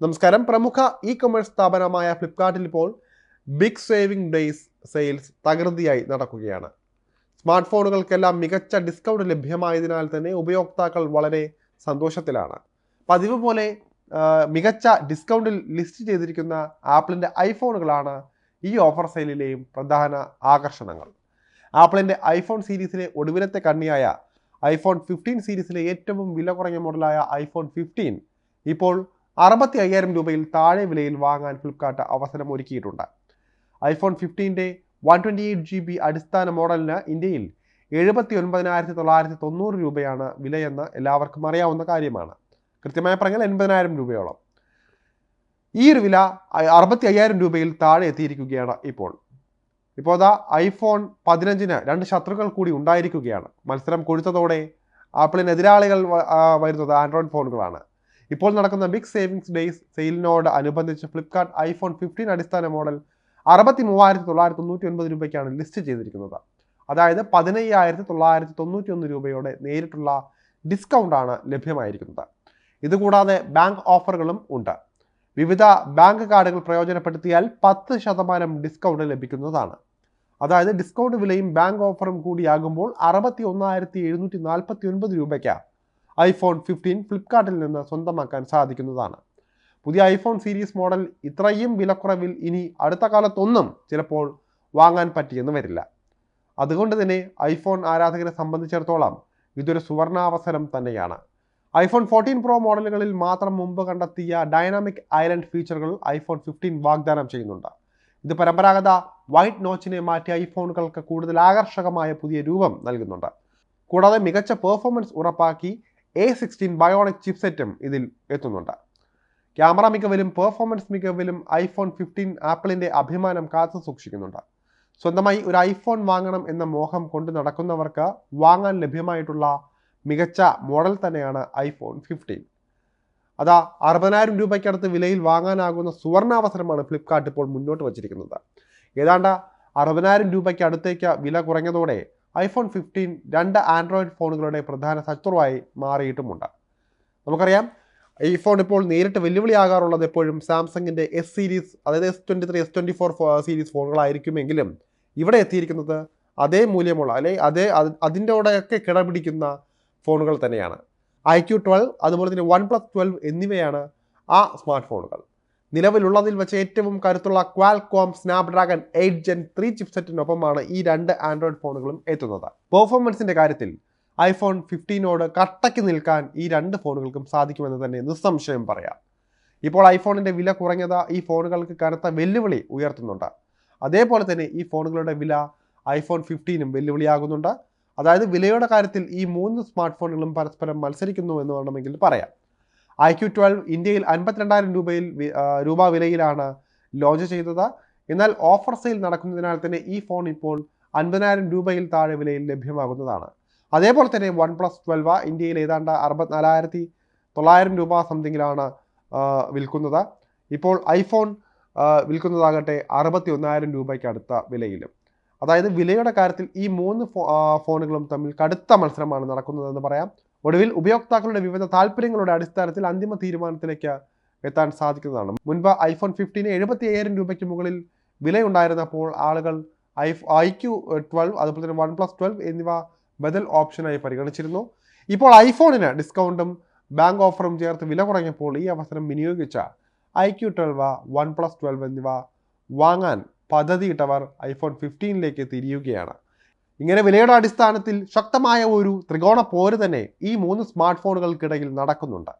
നമസ്കാരം. പ്രമുഖ E commerce സ്ഥാപനമായ ഫ്ലിപ്കാർട്ടിൽ ഇപ്പോൾ ബിഗ് സേവിംഗ് ഡേയ്സ് സെയിൽസ് തകൃതിയായി നടക്കുകയാണ്. സ്മാർട്ട് ഫോണുകൾക്കെല്ലാം മികച്ച ഡിസ്കൗണ്ട് ലഭ്യമായതിനാൽ തന്നെ ഉപയോക്താക്കൾ വളരെ സന്തോഷത്തിലാണ്. പതിവ് പോലെ മികച്ച ഡിസ്കൗണ്ടിൽ ലിസ്റ്റ് ചെയ്തിരിക്കുന്ന ആപ്പിളിന്റെ ഐഫോണുകളാണ് ഈ ഓഫർ സെയിലിലെയും പ്രധാന ആകർഷണങ്ങൾ. ആപ്പിളിന്റെ ഐഫോൺ സീരീസിലെ ഒടുവിലത്തെ കണ്ണിയായ ഐഫോൺ ഫിഫ്റ്റീൻ സീരീസിലെ ഏറ്റവും വില കുറഞ്ഞ മോഡലായ ഐഫോൺ ഫിഫ്റ്റീൻ ഇപ്പോൾ അറുപത്തി അയ്യായിരം രൂപയിൽ താഴെ വിലയിൽ വാങ്ങാൻ ഫ്ലിപ്കാർട്ട് അവസരം ഒരുക്കിയിട്ടുണ്ട്. IPhone ഫിഫ്റ്റീന്റെ one twenty eight G B അടിസ്ഥാന മോഡലിന് ഇന്ത്യയിൽ എഴുപത്തി ഒൻപതിനായിരത്തി തൊള്ളായിരത്തി തൊണ്ണൂറ് രൂപയാണ് വിലയെന്ന് എല്ലാവർക്കും അറിയാവുന്ന കാര്യമാണ്. കൃത്യമായി പറഞ്ഞാൽ എൺപതിനായിരം രൂപയോളം. ഈ ഒരു വില അറുപത്തി അയ്യായിരം രൂപയിൽ താഴെ എത്തിയിരിക്കുകയാണ് ഇപ്പോൾ. ഇപ്പോൾ അതാ ഐഫോൺ പതിനഞ്ചിന് രണ്ട് ശത്രുക്കൾ കൂടി ഉണ്ടായിരിക്കുകയാണ്. മത്സരം കൊഴുത്തതോടെ ആപ്പിളിന് എതിരാളികൾ വരുന്നത് ആൻഡ്രോയിഡ് ഫോണുകളാണ്. ഇപ്പോൾ നടക്കുന്ന ബിഗ് സേവിങ്സ് ഡേയ്സ് സെയിലിനോട് അനുബന്ധിച്ച് ഫ്ലിപ്കാർട്ട് ഐഫോൺ ഫിഫ്റ്റീൻ അടിസ്ഥാന മോഡൽ അറുപത്തി മൂവായിരത്തി തൊള്ളായിരത്തി തൊണ്ണൂറ്റി ഒൻപത് രൂപയ്ക്കാണ് ലിസ്റ്റ് ചെയ്തിരിക്കുന്നത്. അതായത് പതിനയ്യായിരത്തി തൊള്ളായിരത്തി തൊണ്ണൂറ്റി ഒന്ന് രൂപയോടെ നേരിട്ടുള്ള ഡിസ്കൗണ്ടാണ് ലഭ്യമായിരിക്കുന്നത്. ഇതുകൂടാതെ ബാങ്ക് ഓഫറുകളും ഉണ്ട്. വിവിധ ബാങ്ക് കാർഡുകൾ പ്രയോജനപ്പെടുത്തിയാൽ പത്ത് ശതമാനം ഡിസ്കൗണ്ട് ലഭിക്കുന്നതാണ്. അതായത് ഡിസ്കൗണ്ട് വിലയും ബാങ്ക് ഓഫറും കൂടിയാകുമ്പോൾ അറുപത്തി ഒന്നായിരത്തി എഴുന്നൂറ്റി നാൽപ്പത്തി ഒൻപത് രൂപയ്ക്ക് ഐഫോൺ ഫിഫ്റ്റീൻ ഫ്ലിപ്കാർട്ടിൽ നിന്ന് സ്വന്തമാക്കാൻ സാധിക്കുന്നതാണ്. പുതിയ ഐഫോൺ സീരീസ് മോഡൽ ഇത്രയും വിലക്കുറവിൽ ഇനി അടുത്ത കാലത്തൊന്നും ചിലപ്പോൾ വാങ്ങാൻ പറ്റിയെന്ന് വരില്ല. അതുകൊണ്ട് തന്നെ ഐഫോൺ ആരാധകരെ സംബന്ധിച്ചിടത്തോളം ഇതൊരു സുവർണാവസരം തന്നെയാണ്. ഐഫോൺ ഫോർട്ടീൻ പ്രോ മോഡലുകളിൽ മാത്രം മുമ്പ് കണ്ടെത്തിയ ഡൈനാമിക് ഐലൻഡ് ഫീച്ചറുകൾ ഐഫോൺ ഫിഫ്റ്റീൻ വാഗ്ദാനം ചെയ്യുന്നുണ്ട്. ഇത് പരമ്പരാഗത വൈറ്റ് നോച്ചിനെ മാറ്റി ഐഫോണുകൾക്ക് കൂടുതൽ ആകർഷകമായ പുതിയ രൂപം നൽകുന്നുണ്ട്. കൂടാതെ മികച്ച പെർഫോമൻസ് ഉറപ്പാക്കി എ സിക്സ്റ്റീൻ ബയോണിക് ചിപ്സെറ്റും ഇതിൽ എത്തുന്നുണ്ട്. ക്യാമറ മികവിലും പെർഫോമൻസ് മികവിലും ഐഫോൺ ഫിഫ്റ്റീൻ ആപ്പിളിന്റെ അഭിമാനം കാത്തു സൂക്ഷിക്കുന്നുണ്ട്. സ്വന്തമായി ഒരു ഐഫോൺ വാങ്ങണം എന്ന മോഹം കൊണ്ട് നടക്കുന്നവർക്ക് വാങ്ങാൻ ലഭ്യമായിട്ടുള്ള മികച്ച മോഡൽ തന്നെയാണ് ഐഫോൺ ഫിഫ്റ്റീൻ അതാ അറുപതിനായിരം രൂപയ്ക്കടുത്ത് വിലയിൽ വാങ്ങാനാകുന്ന സുവർണാവസരമാണ് ഫ്ലിപ്കാർട്ട് ഇപ്പോൾ മുന്നോട്ട് വച്ചിരിക്കുന്നത്. ഏതാണ്ട് അറുപതിനായിരം രൂപയ്ക്ക് അടുത്തേക്ക് വില കുറഞ്ഞതോടെ ഐഫോൺ ഫിഫ്റ്റീൻ രണ്ട് ആൻഡ്രോയിഡ് ഫോണുകളുടെ പ്രധാന ശത്രുവായി മാറിയിട്ടുമുണ്ട്. നമുക്കറിയാം ഈ ഫോൺ ഇപ്പോൾ നേരിട്ട് വെല്ലുവിളിയാകാറുള്ളത് എപ്പോഴും സാംസങ്ങിന്റെ എസ് സീരീസ് അതായത് S twenty three S twenty four series ഫോണുകളായിരിക്കുമെങ്കിലും ഇവിടെ എത്തിയിരിക്കുന്നത് അതേ മൂല്യമുള്ള അല്ലെങ്കിൽ അത് അതിന്റെ കൂടെയൊക്കെ കിടപിടിക്കുന്ന ഫോണുകൾ തന്നെയാണ്. ഐ ക്യു ട്വൽവ് അതുപോലെ തന്നെ വൺ പ്ലസ് ട്വൽവ് എന്നിവയാണ് ആ സ്മാർട്ട് ഫോണുകൾ നിലവിലുള്ളതിൽ വെച്ച് ഏറ്റവും കരുത്തുള്ള Qualcomm Snapdragon eight gen three ചിപ്സെറ്റിനൊപ്പമാണ് ഈ രണ്ട് ആൻഡ്രോയിഡ് ഫോണുകളും എത്തുന്നത്. പെർഫോമൻസിന്റെ കാര്യത്തിൽ ഐഫോൺ ഫിഫ്റ്റീനോട് കട്ടയ്ക്ക് നിൽക്കാൻ ഈ രണ്ട് ഫോണുകൾക്കും സാധിക്കുമെന്ന് തന്നെ നിസ്സംശയം പറയാം. ഇപ്പോൾ ഐഫോണിന്റെ വില കുറഞ്ഞത് ഈ ഫോണുകൾക്ക് കനത്ത വെല്ലുവിളി ഉയർത്തുന്നുണ്ട്. അതേപോലെ തന്നെ ഈ ഫോണുകളുടെ വില ഐഫോൺ ഫിഫ്റ്റീനും വെല്ലുവിളിയാകുന്നുണ്ട്. അതായത് വിലയുടെ കാര്യത്തിൽ ഈ മൂന്ന് സ്മാർട്ട് ഫോണുകളും പരസ്പരം മത്സരിക്കുന്നു എന്ന് വേണമെങ്കിൽ പറയാം. ഐ ക്യു ട്വൽവ് ഇന്ത്യയിൽ അൻപത്തിരണ്ടായിരം രൂപയിൽ രൂപ വിലയിലാണ് ലോഞ്ച് ചെയ്തത്. എന്നാൽ ഓഫർ സെയിൽ നടക്കുന്നതിനാൽ തന്നെ ഈ ഫോൺ ഇപ്പോൾ അൻപതിനായിരം രൂപയിൽ താഴെ വിലയിൽ ലഭ്യമാകുന്നതാണ്. അതേപോലെ തന്നെ വൺ പ്ലസ് ട്വൽവ് ഇന്ത്യയിൽ ഏതാണ്ട് അറുപത്തിനാലായിരത്തി തൊള്ളായിരം രൂപ സംതിങ്ങിലാണ് വിൽക്കുന്നത്. ഇപ്പോൾ ഐഫോൺ വിൽക്കുന്നതാകട്ടെ അറുപത്തി ഒന്നായിരം രൂപയ്ക്ക് അടുത്ത വിലയിലും. അതായത് വിലയുടെ കാര്യത്തിൽ ഈ മൂന്ന് ഫോണുകളും തമ്മിൽ കടുത്ത മത്സരമാണ് നടക്കുന്നതെന്ന് പറയാം. ഒടുവിൽ ഉപയോക്താക്കളുടെ വിവിധ താല്പര്യങ്ങളുടെ അടിസ്ഥാനത്തിൽ അന്തിമ തീരുമാനത്തിലേക്ക് എത്താൻ സാധിക്കുന്നതാണ്. മുൻപ് ഐഫോൺ ഫിഫ്റ്റീന് എഴുപത്തി അയ്യായിരം രൂപയ്ക്ക് മുകളിൽ വിലയുണ്ടായിരുന്നപ്പോൾ ആളുകൾ ഐ ഐ ക്യു ട്വൽവ് അതുപോലെ തന്നെ വൺ പ്ലസ് ട്വൽവ് എന്നിവ ബദൽ ഓപ്ഷനായി പരിഗണിച്ചിരുന്നു. ഇപ്പോൾ ഐഫോണിന് ഡിസ്കൗണ്ടും ബാങ്ക് ഓഫറും ചേർത്ത് വില കുറഞ്ഞപ്പോൾ ഈ അവസരം വിനിയോഗിച്ച I Q twelve one plus twelve എന്നിവ വാങ്ങാൻ പദ്ധതിയിട്ടവർ ഐഫോൺ ഫിഫ്റ്റീനിലേക്ക് തിരിയുകയാണ്. ഇങ്ങനെ വിലയുടെ അടിസ്ഥാനത്തിൽ ശക്തമായ ഒരു ത്രികോണ പോര് തന്നെ ഈ മൂന്ന് സ്മാർട്ട് ഫോണുകൾക്കിടയിൽ നടക്കുന്നുണ്ട്.